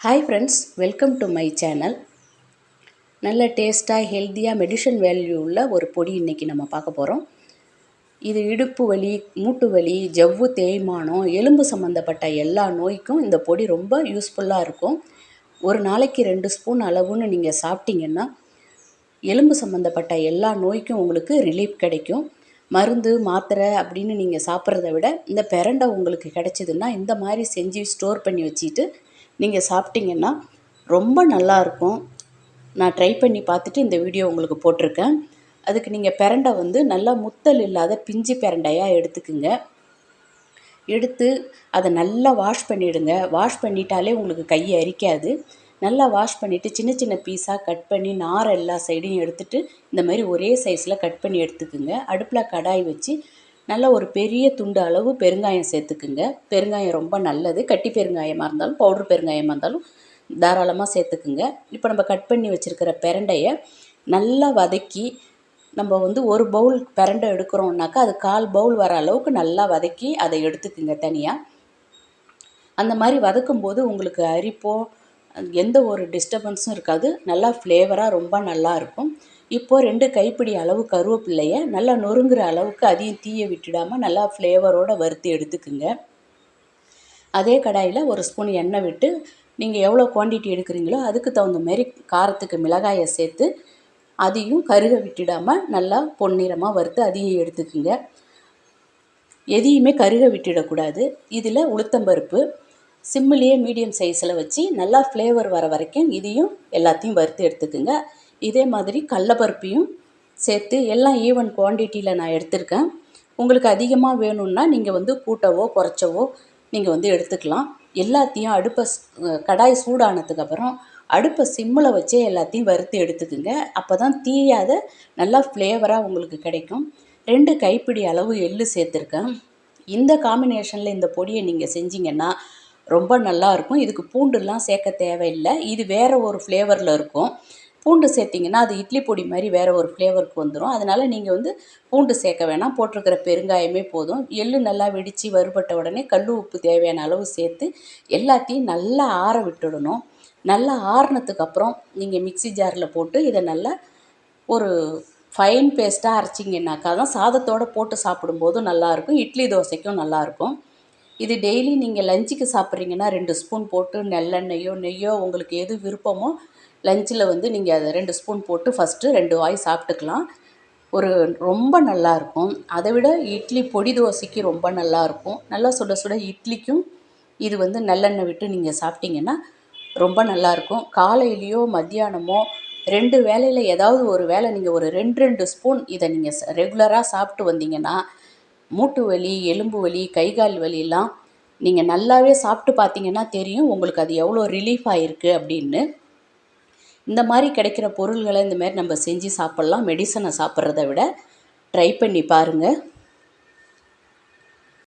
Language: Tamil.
Hi friends welcome to my channel நல்ல டேஸ்ட்டாக ஹெல்த்தியாக மெடிஷன் வேல்யூ உள்ள ஒரு பொடி இன்றைக்கி நம்ம பார்க்க போகிறோம் இது இடுப்பு வலி மூட்டு வலி ஜவ்வு தேய்மானம் எலும்பு சம்மந்தப்பட்ட எல்லா நோய்க்கும் இந்த பொடி ரொம்ப யூஸ்ஃபுல்லாக இருக்கும். ஒரு நாளைக்கு ரெண்டு ஸ்பூன் அளவுன்னு நீங்கள் சாப்பிட்டீங்கன்னா எலும்பு சம்மந்தப்பட்ட எல்லா நோய்க்கும் உங்களுக்கு ரிலீஃப் கிடைக்கும். மருந்து மாத்திரை அப்படின்னு நீங்கள் சாப்பிட்றத விட இந்த பிரண்டை உங்களுக்கு கிடைச்சிதுன்னா இந்த மாதிரி செஞ்சு ஸ்டோர் பண்ணி வச்சுட்டு நீங்கள் சாப்பிட்டீங்கன்னா ரொம்ப நல்லாயிருக்கும் நான் ட்ரை பண்ணி பார்த்துட்டு இந்த வீடியோ உங்களுக்கு போட்டிருக்கேன். அதுக்கு நீங்கள் பிரண்டை வந்து நல்லா முத்தல் இல்லாத பிஞ்சு பிரண்டையாக எடுத்துக்குங்க. எடுத்து அதை நல்லா வாஷ் பண்ணிவிடுங்க வாஷ் பண்ணிட்டாலே உங்களுக்கு கை அரிக்காது. நல்லா வாஷ் பண்ணிவிட்டு சின்ன சின்ன பீஸாக கட் பண்ணி நார் எல்லா சைடையும் எடுத்துகிட்டு இந்த மாதிரி ஒரே சைஸில் கட் பண்ணி எடுத்துக்குங்க. அடுப்பில் கடாய் வச்சு நல்லா ஒரு பெரிய துண்டு அளவு பெருங்காயம் சேர்த்துக்குங்க. பெருங்காயம் ரொம்ப நல்லது. கட்டி பெருங்காயமாக இருந்தாலும் பவுட்ரு பெருங்காயமாக இருந்தாலும் தாராளமாக சேர்த்துக்குங்க. இப்போ நம்ம கட் பண்ணி வச்சுருக்கிற பிரண்டையை நல்லா வதக்கி நம்ம வந்து ஒரு பவுல் பிரண்டை எடுக்கிறோம்னாக்கா அது கால் பவுல் வர அளவுக்கு நல்லா வதக்கி அதை எடுத்துக்குங்க தனியாக அந்த மாதிரி வதக்கும்போது உங்களுக்கு அரிப்போ எந்த ஒரு டிஸ்டர்பன்ஸும் இருக்காது. நல்லா ஃப்ளேவராக ரொம்ப நல்லா இருக்கும். இப்போது ரெண்டு கைப்பிடி அளவு கருவேப்பில்லையை நல்லா நொறுங்குற அளவுக்கு அதையும் தீயை விட்டுடாமல் நல்லா ஃப்ளேவரோடு வறுத்து எடுத்துக்குங்க. அதே கடாயில் ஒரு ஸ்பூன் எண்ணெய் விட்டு நீங்கள் எவ்வளோ குவான்டிட்டி எடுக்கிறீங்களோ அதுக்கு தகுந்த மாதிரி காரத்துக்கு மிளகாயை சேர்த்து அதையும் கருக விட்டுடாமல் நல்லா பொன்னிறமாக வறுத்து அதையும் எடுத்துக்குங்க. எதையுமே கருக விட்டுடக்கூடாது. இதில் உளுத்தம்பருப்பு சிம்மிலேயே மீடியம் சைஸில் வச்சு நல்லா ஃப்ளேவர் வர வரைக்கும் இதையும் எல்லாத்தையும் வறுத்து எடுத்துக்குங்க. இதே மாதிரி கடலப்பருப்பையும் சேர்த்து எல்லாம் ஈவன் குவான்டிட்டியில் நான் எடுத்திருக்கேன். உங்களுக்கு அதிகமாக வேணும்னா நீங்கள் வந்து கூட்டவோ குறைச்சவோ நீங்கள் வந்து எடுத்துக்கலாம். எல்லாத்தையும் அடுப்பை கடாய் சூடானதுக்கப்புறம் அடுப்பை சிம்மில் வச்சே எல்லாத்தையும் வறுத்து எடுத்துக்குங்க. அப்போ தான் தீயாத நல்லா ஃப்ளேவராக உங்களுக்கு கிடைக்கும். ரெண்டு கைப்பிடி அளவு எள்ளு சேர்த்துருக்கேன். இந்த காம்பினேஷனில் இந்த பொடியை நீங்கள் செஞ்சீங்கன்னா ரொம்ப நல்லாயிருக்கும் இதுக்கு பூண்டுலாம் சேர்க்க தேவையில்லை. இது வேறு ஒரு ஃப்ளேவரில் இருக்கும். பூண்டு சேர்த்திங்கன்னா அது இட்லி பொடி மாதிரி வேறு ஒரு ஃப்ளேவருக்கு வந்துடும் அதனால் நீங்கள் வந்து பூண்டு சேர்க்க வேணாம். போட்டிருக்கிற பெருங்காயமே போதும். எள்ளு நல்லா வெடித்து வறுபட்ட உடனே கல் உப்பு தேவையான அளவு சேர்த்து எல்லாத்தையும் நல்லா ஆற விட்டுடணும். நல்லா ஆறுனதுக்கப்புறம் நீங்கள் மிக்சி ஜாரில் போட்டு இதை நல்லா ஒரு ஃபைன் பேஸ்ட்டாக அரைச்சிங்கனாக்கா தான் சாதத்தோடு போட்டு சாப்பிடும்போதும் நல்லாயிருக்கும் இட்லி தோசைக்கும் நல்லாயிருக்கும் இது டெய்லி நீங்கள் லஞ்சுக்கு சாப்பிட்றீங்கன்னா ரெண்டு ஸ்பூன் போட்டு நல்லெண்ணெயோ நெய்யோ உங்களுக்கு எது விருப்பமோ லஞ்சில் வந்து நீங்கள் அதை ரெண்டு ஸ்பூன் போட்டு ஃபஸ்ட்டு ரெண்டு வாய் சாப்பிட்டுக்கலாம். ஒரு ரொம்ப நல்லாயிருக்கும் அதை விட இட்லி பொடி தோசைக்கு ரொம்ப நல்லாயிருக்கும் நல்லா சுட சுட இட்லிக்கும் இது வந்து நல்லெண்ணெய் விட்டு நீங்கள் சாப்பிட்டீங்கன்னா ரொம்ப நல்லாயிருக்கும் காலையிலையோ மத்தியானமோ ரெண்டு வேலையில் ஏதாவது ஒரு வேலை நீங்கள் ஒரு ரெண்டு ரெண்டு ஸ்பூன் இதை நீங்கள் ரெகுலராக சாப்பிட்டு வந்தீங்கன்னா மூட்டு வலி எலும்பு வலி கை கால் வலியெல்லாம் நீங்கள் நல்லாவே சாப்பிட்டு பார்த்தீங்கன்னா தெரியும். உங்களுக்கு அது எவ்வளோ ரிலீஃப் ஆகிருக்கு அப்படின்னு. இந்த மாதிரி கிடைக்கிற பொருள்களை இந்த மாதிரி நம்ம செஞ்சு சாப்பிட்லாம். மெடிசனை சாப்பிட்றத விட ட்ரை பண்ணி பாருங்கள்